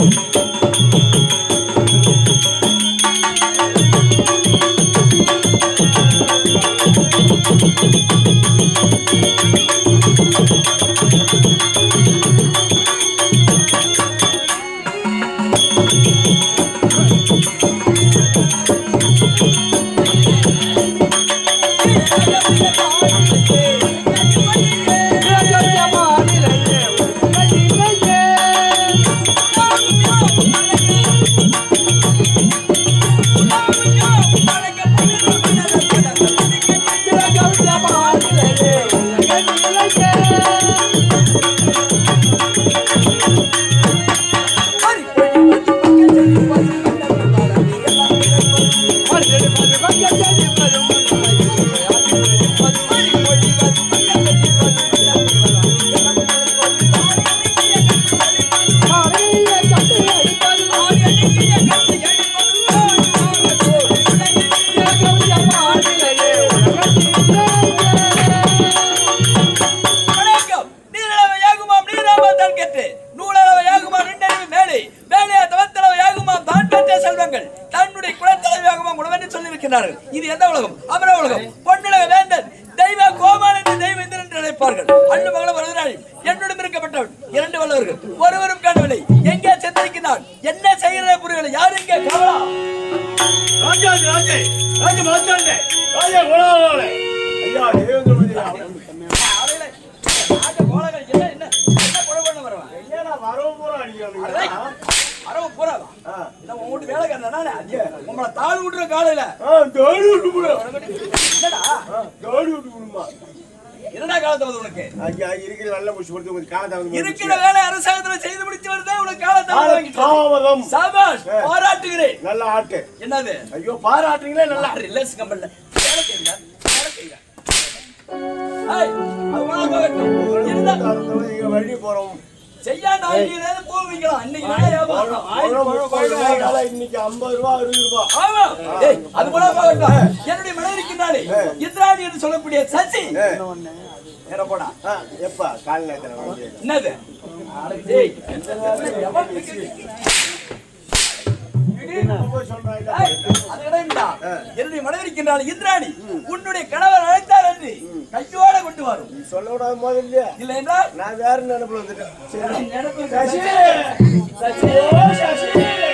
Fuck. உணவென்று இது எந்த உலகம்? அமர உலகம். பொன்னுலக வேந்தன். தெய்வ கோமான் என்று தெய்வ இந்திரன் என்று அழைப்பார்கள் அண்ணு மகளம் வருகிறாள் என்னுடன் இருக்கப்பட்டவன் இரண்டு வல்லவர்கள். ஒருவரும் காணவில்லை. எங்கே சென்றிருக்கிறான்? என்ன செய்கிறதை புரியவில்லை. யார் எங்கே காவலா? ராஜா. ராஜே ராஜா ராஜா ஐயா தேவேந்திரபதி அவர்களே, ராஜ கோலங்கள் என்ன என்ன என்ன கொலை பண்ண வருவான் ஐயா வரவு பூரா அடிக்கிறாங்க அரவ போறாவா இல்ல உன் வீட்டு வேலைக்காரன் நானே உங்களை தாழ் விட்டுற காலையில ஆ தாடி விட்டு போடு என்னடா தாடி விட்டு போடுமா என்னடா காலத்தை வந்து உனக்கு ஐயா புஷ் கொடுத்து உங்களுக்கு வந்து இருக்கிற வேலை அரசாங்கத்துல செய்து முடிச்சு வருதே வாங்கிட்டு வர. தாமதம் சாபாஷ் பாராட்டுகிறேன். நல்ல ஆட்டு. என்னது? ஐயோ பாராட்டுறீங்களே நல்லா. ரிலையன்ஸ் கம்பெனில வழி போறோம். செய்யாண்டா இன்னைக்கு இன்னைக்கு. பழம், பழம், பழம், இன்னைக்கு ஐம்பது ரூபா அறுபது ரூபா. ஆமா. அது கூட போகட்டும் என்னுடைய மனைவி இருக்கின்றாளே இந்திராணி என்று சொல்லக்கூடிய சசி. நேரா போடா. எப்ப கால் நேரத்துல வந்து என்னது. என்னுடைய மனைவி இருக்கின்றாள் இந்திராணி. உன்னுடைய கணவர் அழைத்தார் என்று கையோட கொண்டு வரும். சொல்ல விடாத போது இல்லையா? இல்லை என்றால் நான் வேற நினைப்புல வந்துட்டேன். சரி. நினைப்பு சசி! சசி! சசி!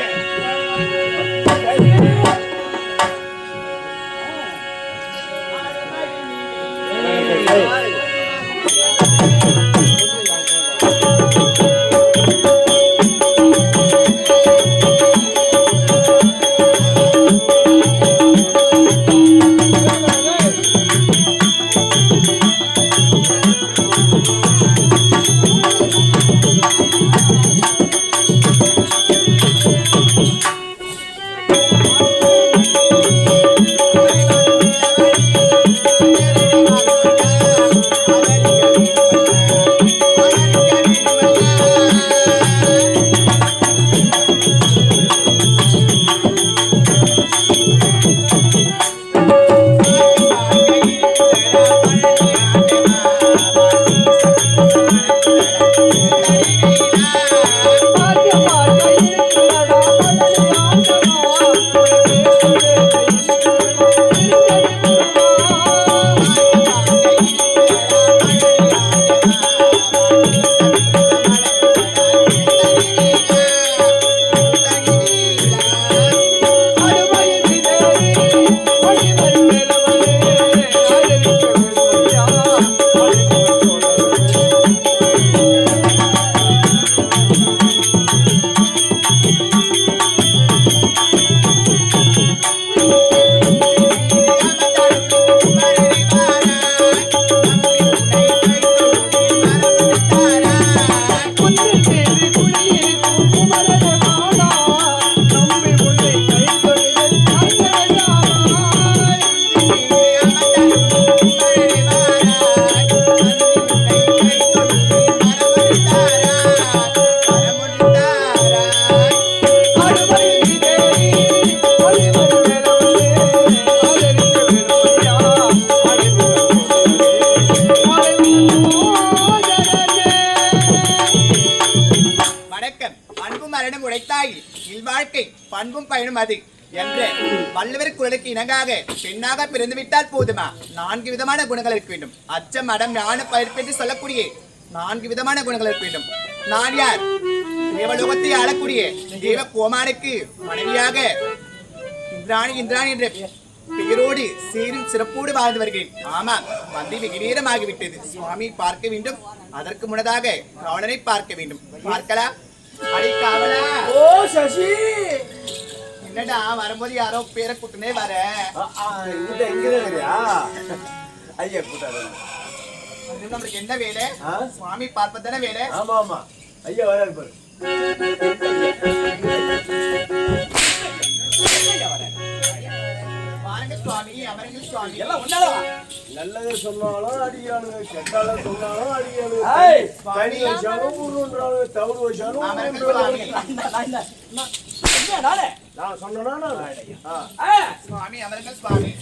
இணங்காக பெண்ணாக பிறந்து விட்டால் போதுமா? நான்கு விதமான குணங்கள் இருக்க வேண்டும். அச்சம் அடம் ஞான பயிர்ப்பு என்று சொல்லக்கூடிய நான்கு விதமான குணங்கள் இருக்க வேண்டும். நான் யார்? தேவலோகத்தை ஆளக்கூடிய தேவ கோமானுக்கு மனைவியாக இந்திராணி இந்திராணி என்ற பெயரோடு சீரும் சிறப்போடு வாழ்ந்து வருகிறேன். ஆமா வந்தி வெகு ஆகிவிட்டது சுவாமி பார்க்க வேண்டும். அதற்கு முன்னதாக காவலனை பார்க்க வேண்டும். பார்க்கலாம். அடி காவலா? ஓ சசி! என்னடா வரும்போது யாரோ பேரை கூட்டுனே வர ஐயா கூட்டாரு அது நம்மளுக்கு என்ன வேலை? சுவாமி பார்ப்பதானே வேலை ஆமா ஆமா ஐயா வராரு பாரு நல்லது சொன்னாலும் அடிக்கிறானுங்க கெட்டால சொன்னாலும் அடிக்கிறானுங்க தனி வச்சாலும் தவிடு வச்சாலும் சொன்னா நான் ஆ. ஆ, சுவாமி கூறினே சுவாமி.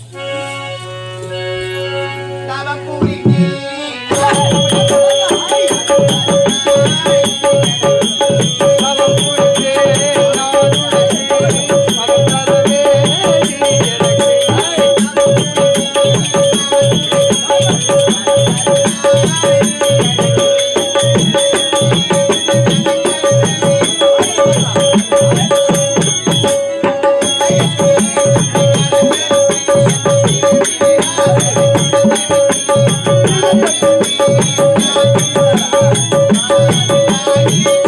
Mm-hmm.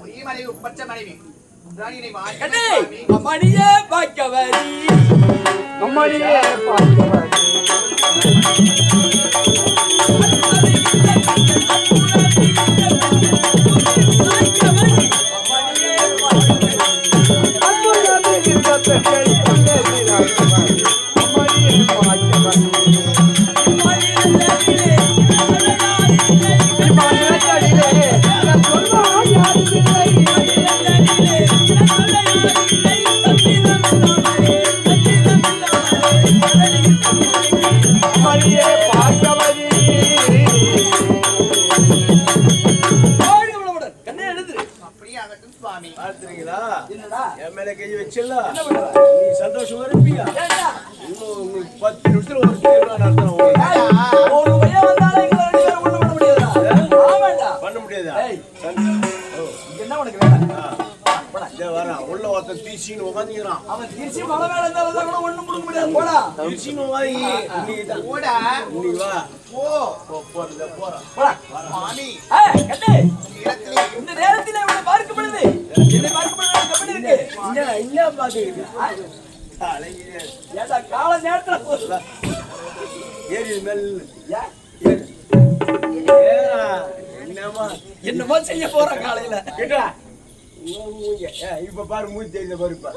ஒரே மனைவி ஒப்பற்ற மனைவி கண்ணே, சுவாமி அம்மணியே பாக்கவரி. மேல கை பண்ணுவ? நீ சந்தோஷமா இருப்பியா? இன்னும் உங்களுக்கு பத்து நிமிஷத்துல ஒரு திருவிழா நடத்தணும் உங்களுக்கு. ஏய், ஒரு பையன் வந்தாலும் எங்களை ரெண்டு பேரும் உள்ள விட முடியாதா? ஆமாண்டா. பண்ண முடியாதா? என்ன உனக்கு வேலை? வரான் உள்ள ஒருத்தன் தீசின்னு உட்காந்துக்கிறான் அவன் திருச்சி மலை மேல இருந்தாலும் கூட ஒண்ணும் கொடுக்க முடியாது. போடா. தீசின்னு உட்காந்து இன்னைக்கு போடா. இன்னைக்கு வா. போ. போ போ இந்த போறான் போடா. சுவாமி ஏய், என்ன கால நேரத்துல போதுல ஏறி என்னமா என்னமோ செய்ய போற காலையில கேட்டா ஏ, இப்ப பாரு மூஞ்சி தெரியுத பாரு இப்ப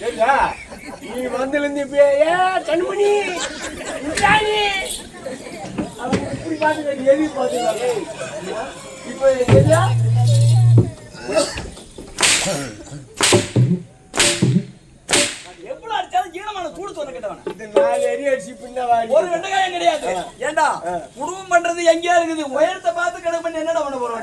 கேட்டா நீ வந்திருந்து இப்ப ஏ கண்மணி இந்தாணி. இப்படி இப்ப ஒரு வெண்டைக்காயம் கிடையாது. ஏண்டா. குடும்பம் பண்றது எங்கேயா இருக்குது? உயரத்தை பார்த்து கணக்கு பண்ணி என்னடா பண்ண போறோம்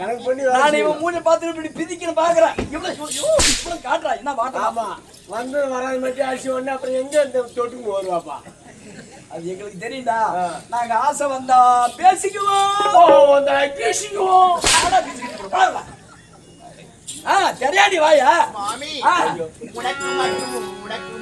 கணக்கு பண்ணி நான் இவன் மூஞ்ச பார்த்து இப்படி பிதிக்கணும் பாக்குறேன் இவ்வளவு காட்டுறா. என்ன ஆமா. வந்து வராது மட்டும் அடிச்சு உடனே அப்புறம் எங்க இந்த தொட்டுக்கு வருவாப்பா? அது எங்களுக்கு தெரியும்டா. நாங்க ஆசை வந்தா பேசிக்குவோம். பேசிக்குவோம். ஆ தெரியாடி வாயா. ஆ. உனக்கு மட்டும் உனக்கு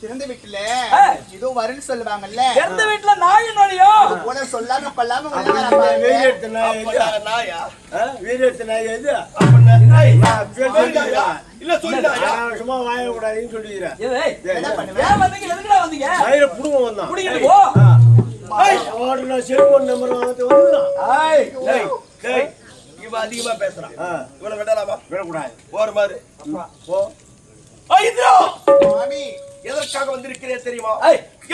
திறந்த வீட்டுல ஆ. இதோ வரும்னு சொல்லுவாங்கல்ல? எந்த வீட்டுல நாய் அது போல சொல்லாம கொல்லாம உள்ள அப்ப வர இந்த வீடு பாருங்க. எடுத்த நாய்? நாயா? எடுத்த நாய் எது? நாய். இல்ல சொல்லிட்டாயா நான் சும்மா வாய விடாதீன்னு சொல்லிக்கிறேன். என்ன பண்ணுவேன்? வந்தீங்க? எதுக்குடா வந்தீங்க? மயிரை புடுங்க வந்தான். புடிங்கிட்டு போ ஓடுனா செல்போன் நம்பர் வந்துடலாம். இவன் அதிகமா பேசுறான் இவனை விடலாமா? விடக்கூடாது. போற மாதிரி. போ. சுவாமி எதற்காக வந்திருக்கிறேன் தெரியுமா.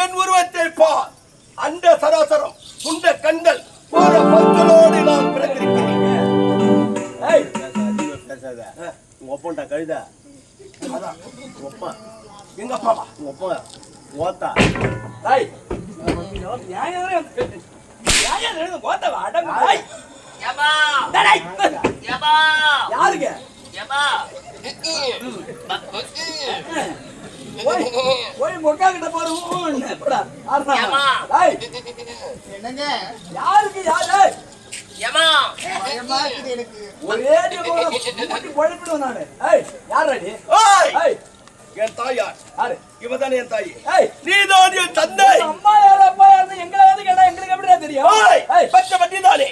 என் உருவத்தை பார் அந்த சராசரம் துண்ட கண்கள் போற பற்களோடு நான் பிறந்திருக்கிறேன். பேசாத. உங்க அப்பன்டா கழுத. அதான், அப்பா, எங்க அப்பாவா? அப்பா, ஓத்தா. போய் மொக்கா கிட்ட போறோம் என்னங்க? யாருக்கு யார் ஒரே நானு. யார் அடி ஏய், என் தாயார். யாரு? இவதானே என் தாய். நீதான் என் தந்தை. அம்மா யாரு அப்பா யாருன்னு எங்களை வந்து கேட்டா எங்களுக்கு எப்படிடா தெரியும்? பச்சை வட்டிதானே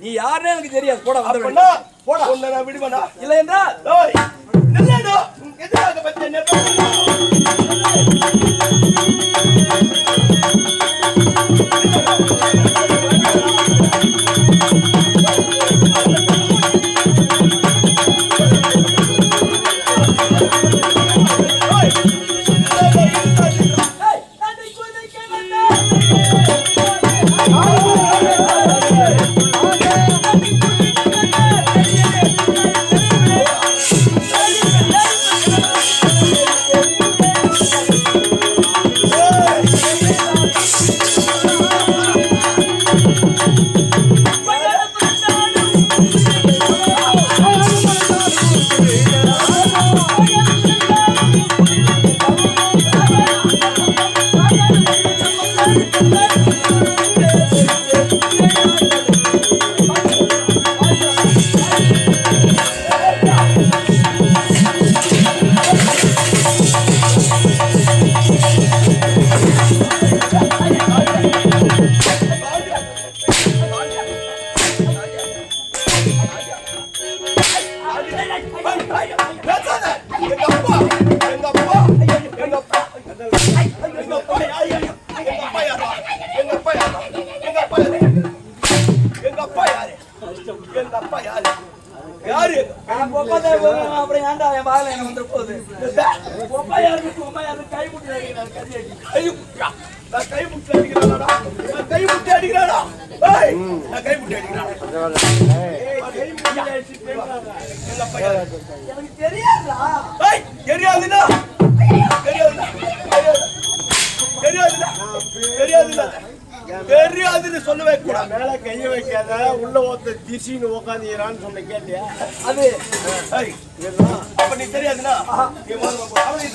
நீ யாருன்னு எனக்கு தெரியாது. போடா வந்து அப்படின்னா போடா. உன்னை நான் விடுவேனா? இல்லை என்றால் நில்லுடா. எதுக்காக பச்சை Thank you. அப்புறம் ஏன்டா என் பாகல என்ன வந்துட போகுது? பொப்பை யாருக்கு, பொம்மை கை முட்டி அடிக்கிறாரு, கை அடி. ஐயோ, நான் கை முட்டி அடிக்கிறானா? நான் கை முட்டி அடிக்கிறானா? ஏய், நான் கை முட்டி அடிக்கிறானா? ஏய், கை முடி அடிச்சுட்டு போறாங்க. எங்க அப்பா யாரு? எனக்கு தெரியாதுடா. ஏய், தெரியாதுன்னா? தெரியாதுன்னா? தெரியாது. தெரியாதுன்னா? தெரியாதுன்னா? தெரியாதுன்னு சொல்லவே கூடாது மேல கைய வைக்காத உள்ள ஒருத்த திசின்னு உக்காந்துக்கிறான்னு சொன்ன கேட்டியா அது அப்ப நீ தெரியாதுன்னா. அவனை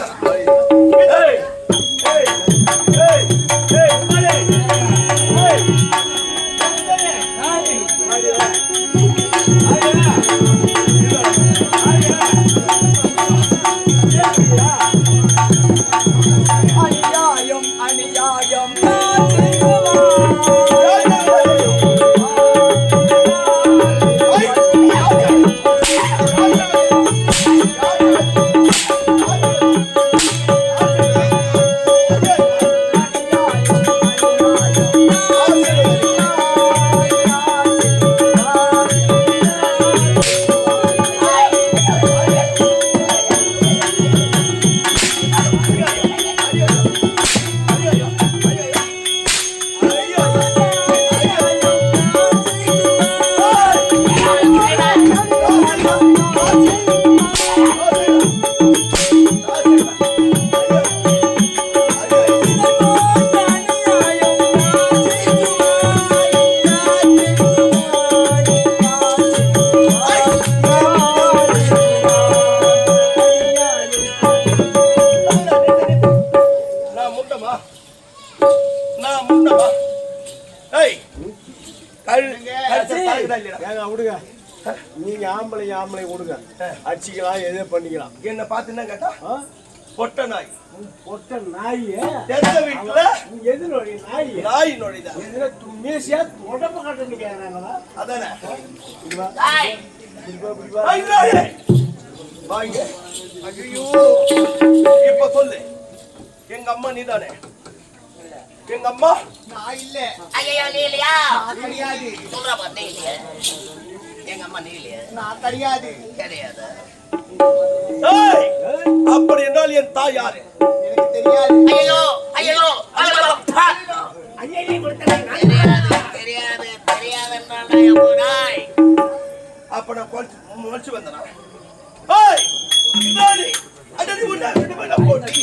ஆம்பளை ஆம்பளை விடுங்க அடிச்சிக்கலாம் எதே பண்ணிக்கலாம். என்ன பார்த்து என்ன கேட்டா? பொட்ட நாய். பொட்ட நாய்? எந்த வீட்டுல எது நோய் நாய்? நாய் நுழைதா எதுல மேசியா உடம்ப காட்டு கேக்குறாங்களா? அதானே! வாங்க. ஐயோ இப்ப சொல்லு. எங்க அம்மா நீதானே? எங்க அம்மா? நான் இல்ல. ஐயோ நீ இல்லையா? கிடையாது சொல்றா பாரு, நீ இல்லையா எங்க அம்மா நீ இல்லையா நான் கிடையாது. கிடையாது? ஏய், அப்படி என்றால் என் தாய் யாரு? எனக்கு தெரியாது. ஐயோ ஐயோ தெரியாது தெரியாது அப்ப நான் முளைச்சு வந்தனா? ஏய் இதானே அடடி உன்னை போட்டி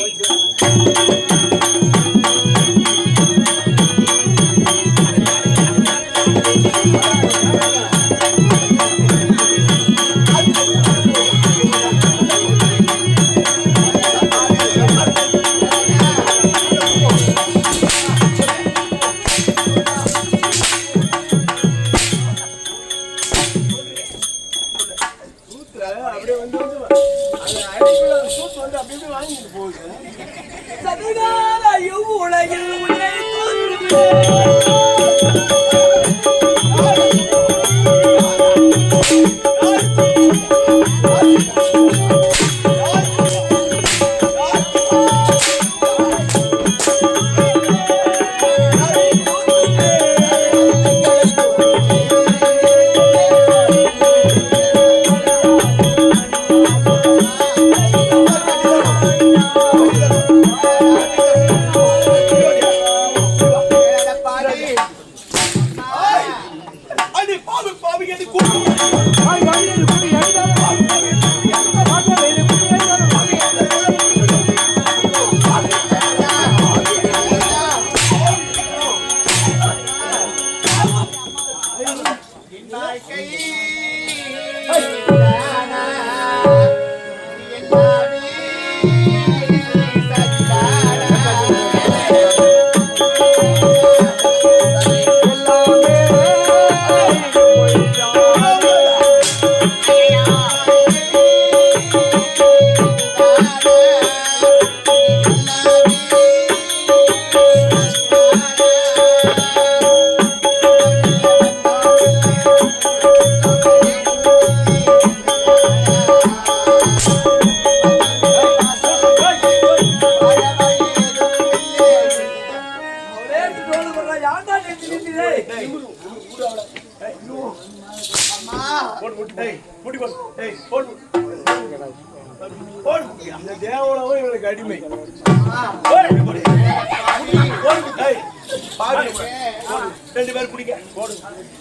ரெண்டு பேர் பிடிங்க போடு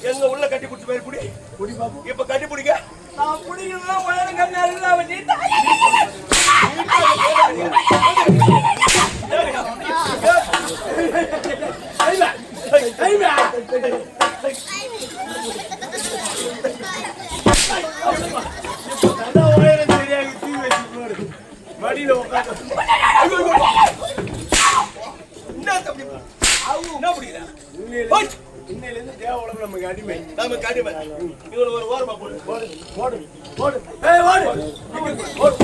எங்க உள்ள கட்டி பிடிச்ச பேர் பாப்போம் இப்ப கட்டி பிடிங்க நான் புடிக்கலாம், உயரம் கம்மியா இருக்குது, அவன் நீ தாய். அதான் உயரம் தெரியாது தீ வச்சு போடு மடியில உட்காந்து என்ன தம்பி என்ன பிடிக்கிற இன்னையில இன்னையிலேருந்து தேவலம் நமக்கு அடிமை. நாம கடிமை இவனை ஒரு ஓரமா போடு. போடு போடு போடு. போடு.